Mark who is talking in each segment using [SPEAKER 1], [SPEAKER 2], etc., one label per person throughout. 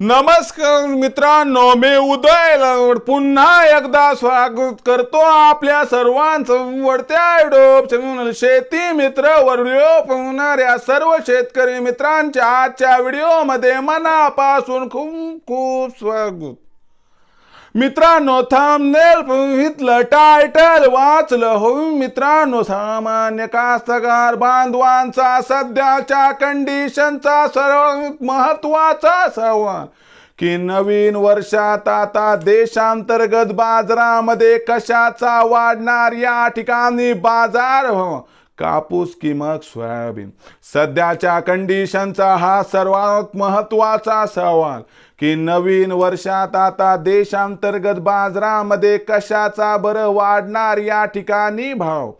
[SPEAKER 1] नमस्कार मित्रांनो मी उदय पुन्हा एकदा स्वागत करतो आपल्या सर्वांचं वडत्या चॅनल शेती मित्र व्हिडिओ पाहणाऱ्या सर्व शेतकरी मित्रांच्या आजच्या व्हिडिओमध्ये मनापासून खूप खूप स्वागत. मित्रांनो थांबनेल बघितलं टायटल वाचलं हो मित्रांनो सामान्य कास्तकार बांधवांचा सध्याच्या कंडिशनचा सर्वात महत्त्वाचा सवाल की नवीन वर्षात आता देशांतर्गत बाजारामध्ये कशाचा वाढणार या ठिकाणी बाजार? हो कापूस किमक सोयाबीन. सध्याच्या कंडिशनचा हा सर्वात महत्त्वाचा सवाल की नवीन वर्षात आता देशांतर्गत बाजारामध्ये कशाचा बरं वाढणार या ठिकाणी भाव?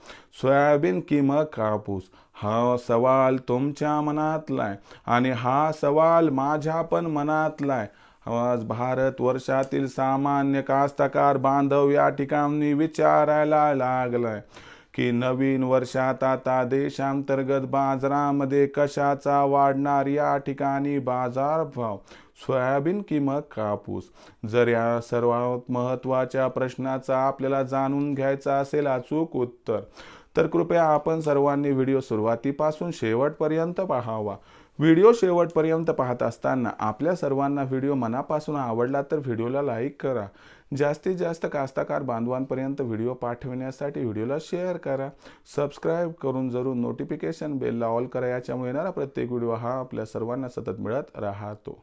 [SPEAKER 1] सोयाबीन किंमत कापूस? हा सवाल तुमच्या मनातला आहे आणि हा सवाल माझ्या पण मनातला आहे आज भारत वर्षातील सामान्य कास्तकार बांधव या ठिकाणी विचारायला लागलाय की नवीन वर्षात आता देशांतर्गत बाजारामध्ये कशाचा वाढणार या ठिकाणी बाजारभाव? सोयाबीन किंवा कापूस? जर या सर्वात महत्त्वाच्या प्रश्नाचा आपल्याला जाणून घ्यायचा असेल अचूक उत्तर तर कृपया आपण सर्वांनी व्हिडिओ सुरुवातीपासून शेवटपर्यंत पाहावा. व्हिडिओ शेवटपर्यंत पाहत असताना आपल्या सर्वांना व्हिडिओ मनापासून आवडला तर व्हिडिओला लाईक करा. जास्तीत जास्त कास्ताकार बांधवांपर्यंत व्हिडिओ पाठविण्यासाठी व्हिडिओला शेअर करा. सबस्क्राईब करून जरूर नोटिफिकेशन बेलला ऑल करा. याच्यामुळे येणारा प्रत्येक व्हिडिओ हा आपल्या सर्वांना सतत मिळत राहतो.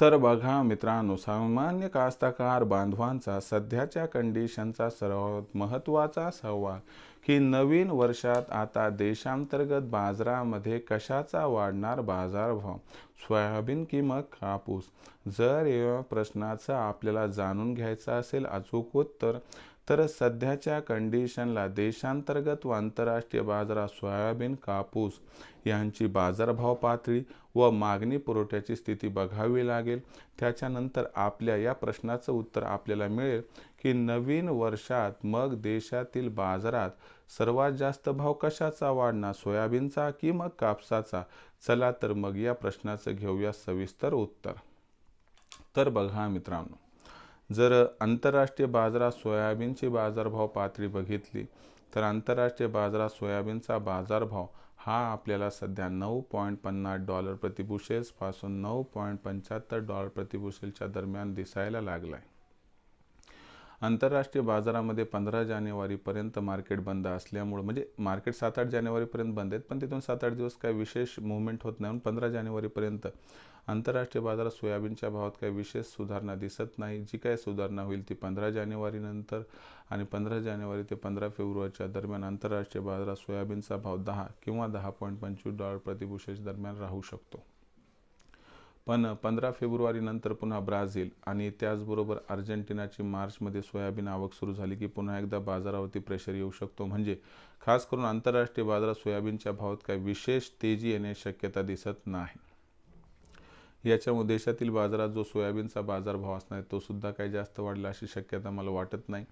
[SPEAKER 1] तर बघा मित्रांनो सामान्य कास्तकार बांधवांचा सध्याच्या कंडिशनचा सर्वात महत्त्वाचा सवाल की नवीन वर्षात आता देशांतर्गत बाजारामध्ये कशाचा वाढणार बाजारभाव? सोयाबीन किंमत कापूस जर या प्रश्नाचं आपल्याला जाणून घ्यायचं असेल अचूक उत्तर तर सध्याच्या कंडिशनला देशांतर्गत व आंतरराष्ट्रीय बाजारात सोयाबीन कापूस यांची बाजारभाव पातळी व मागणी पुरवठ्याची स्थिती बघावी लागेल. त्याच्यानंतर आपल्या या प्रश्नाचं उत्तर आपल्याला मिळेल की नवीन वर्षात मग देशातील बाजारात सर्वात जास्त भाव कशाचा वाढणार? सोयाबीनचा की मग कापसाचा? चला तर मग या प्रश्नाचं घेऊया सविस्तर उत्तर. तर बघा मित्रांनो जर आंतरराष्ट्रीय बाजारात सोयाबीनची बाजारभाव पातळी बघितली तर आंतरराष्ट्रीय बाजारात सोयाबीनचा बाजारभाव हा आपल्याला सध्या नऊ पॉईंट पन्नास डॉलर प्रतिबुशेल्सपासून नऊ पॉईंट पंच्याहत्तर डॉलर प्रतिबुशेलच्या दरम्यान दिसायला लागला आहे आंतरराष्ट्रीय बाजारामध्ये पंधरा जानेवारीपर्यंत मार्केट बंद असल्यामुळं म्हणजे मार्केट सात आठ जानेवारीपर्यंत बंद आहेत पण तिथून सात आठ दिवस काय विशेष मुवमेंट होत नाही. पंधरा जानेवारीपर्यंत आंतरराष्ट्रीय बाजारात सोयाबीनच्या भावात काही विशेष सुधारणा दिसत नाही. जी काय सुधारणा होईल ती पंधरा जानेवारीनंतर आणि पंधरा जानेवारी ते पंधरा फेब्रुवारीच्या दरम्यान आंतरराष्ट्रीय बाजारात सोयाबीनचा भाव दहा किंवा दहा पॉईंट पंचवीस डॉलर प्रतिबुशेश दरम्यान राहू शकतो. पण पंधरा फेब्रुवारीनंतर पुन्हा ब्राझील आणि त्याचबरोबर अर्जेंटिनाची मार्चमध्ये सोयाबीन आवक सुरू झाली की पुन्हा एकदा बाजारावरती प्रेशर येऊ शकतो. म्हणजे खास करून आंतरराष्ट्रीय बाजारात सोयाबीनच्या भावात काही विशेष तेजी येण्याची शक्यता दिसत नाही. याच्यामुळे देशातील बाजारात जो सोयाबीनचा बाजारभाव असणार आहे तो सुद्धा काही जास्त वाढला अशी शक्यता मला वाटत नाही.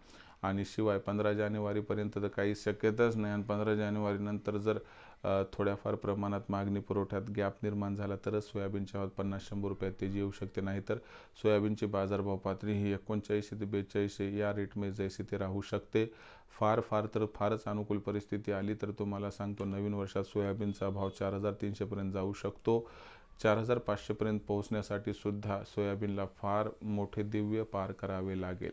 [SPEAKER 1] आणि शिवाय पंधरा जानेवारीपर्यंत तर काही शक्यताच नाही. आणि पंधरा जानेवारीनंतर जर थोड्याफार प्रमाणात मागणी पुरवठ्यात गॅप निर्माण झाला तरच सोयाबीनच्या भावात पन्नास शंभर रुपयात तेजी येऊ शकते. नाही तर सोयाबीनची बाजारभाव पातळी ही एकोणचाळीसशे ते बेचाळीसशे या रेटमध्ये जैसे ते राहू शकते. फार फार तर फारच अनुकूल परिस्थिती आली तर तुम्हाला सांगतो नवीन वर्षात सोयाबीनचा भाव चार हजार तीनशेपर्यंत जाऊ शकतो. चार हजार पाचशेपर्यंत पोहोचण्यासाठी सुद्धा सोयाबीनला फार मोठे दिव्य पार करावे लागेल.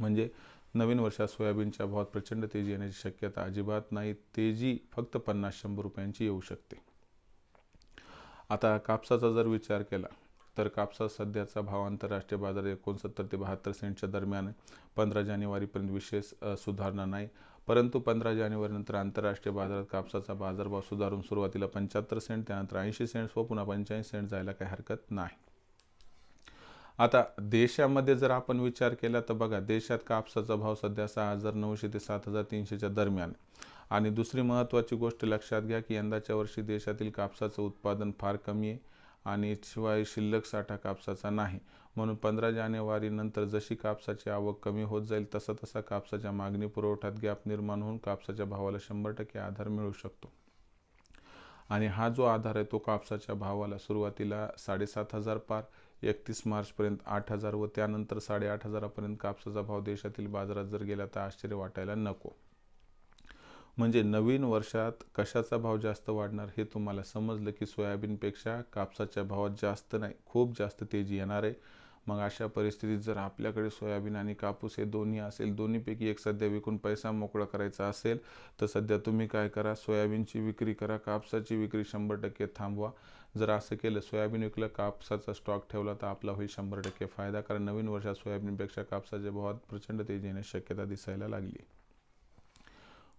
[SPEAKER 1] म्हणजे नवीन वर्षात सोयाबीनच्या भावात प्रचंड तेजी येण्याची शक्यता अजिबात नाही. तेजी फक्त पन्नास शंभर रुपयांची येऊ शकते. आता कापसाचा जर विचार केला तर कापसा सध्याचा भाव आंतरराष्ट्रीय बाजार एकोणसत्तर ते बहात्तर सेंटच्या दरम्यान पंधरा जानेवारीपर्यंत विशेष सुधारणा नाही. परंतु पंधरा जानेवारीनंतर आंतरराष्ट्रीय बाजारात कापसाचा बाजारभाव सुधारून सुरुवातीला पंच्याहत्तर सेंट त्यानंतर ऐंशी सेंट्स व पुन्हा पंच्याऐंशी सेंट जायला काही हरकत नाही. आता देशामध्ये जर आपण विचार केला तर बघा देशात कापसाचा भाव सध्या सहा हजार नऊशे ते सात हजार तीनशेच्या दरम्यान आणि दुसरी महत्त्वाची गोष्ट लक्षात घ्या की यंदाच्या वर्षी देशातील कापसाचं उत्पादन फार कमी आहे आणि शिवाय शिल्लक साठा कापसाचा नाही. म्हणून पंधरा जानेवारीनंतर जशी कापसाची आवक कमी होत जाईल तसा तसा कापसाच्या मागणी पुरवठ्यात गॅप निर्माण होऊन कापसाच्या भावाला शंभर टक्के आधार मिळू शकतो. आणि हा जो आधार आहे तो कापसाच्या भावाला सुरुवातीला साडेसात हजार पार एकतीस मार्चपर्यंत आठ हजार व त्यानंतर साडेआठ हजारापर्यंत कापसाचा भाव देशातील बाजारात जर गेला तर आश्चर्य वाटायला नको. म्हणजे नवीन वर्षात कशाचा भाव जास्त वाढणार हे तुम्हाला समजलं की सोयाबीनपेक्षा कापसाच्या भावात जास्त नाही खूप जास्त तेजी येणार आहे. मग अशा परिस्थितीत जर आपल्याकडे सोयाबीन आणि कापूस हे दोन्ही असेल दोन्हीपैकी एक सध्या विकून पैसा मोकळा करायचा असेल तर सध्या तुम्ही काय करा सोयाबीनची विक्री करा कापसाची विक्री शंभर टक्के थांबवा. जर असं केलं सोयाबीन विकलं कापसाचा स्टॉक ठेवला तर आपला होईल शंभर टक्के फायदा कारण नवीन वर्षात सोयाबीनपेक्षा कापसाच्या भावात प्रचंड तेजी येण्याची शक्यता दिसायला लागली.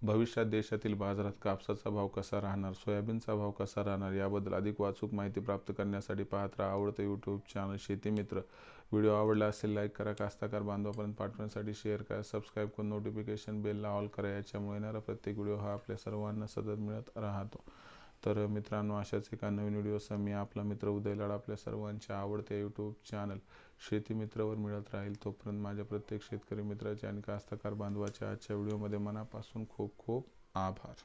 [SPEAKER 1] भविष्यात देशातील बाजारात कापसाचा भाव कसा राहणार सोयाबीनचा भाव कसा राहणार याबद्दल अधिक वाचूक माहिती प्राप्त करण्यासाठी पाहत राहा आवडतं यूट्यूब चॅनल शेतीमित्र व्हिडिओ आवडला असेल लाईक करा. कास्ताकार बांधवापर्यंत पाठवण्यासाठी शेअर करा. सबस्क्राईब करून नोटिफिकेशन बेलला ऑल करा. याच्यामुळे येणारा प्रत्येक व्हिडिओ हा आपल्या सर्वांना सतत मिळत राहतो. तर मित्रांनो अशाच एका नवीन व्हिडिओसह मी आपला मित्र उदय लाड आपल्या सर्वांच्या आवडते यूट्यूब चॅनल शेती मित्रावर मिळत राहील. तोपर्यंत माझ्या प्रत्येक शेतकरी मित्राचे आणि कास्तकार बांधवाच्या आजच्या व्हिडिओमध्ये मनापासून खूप खूप आभार.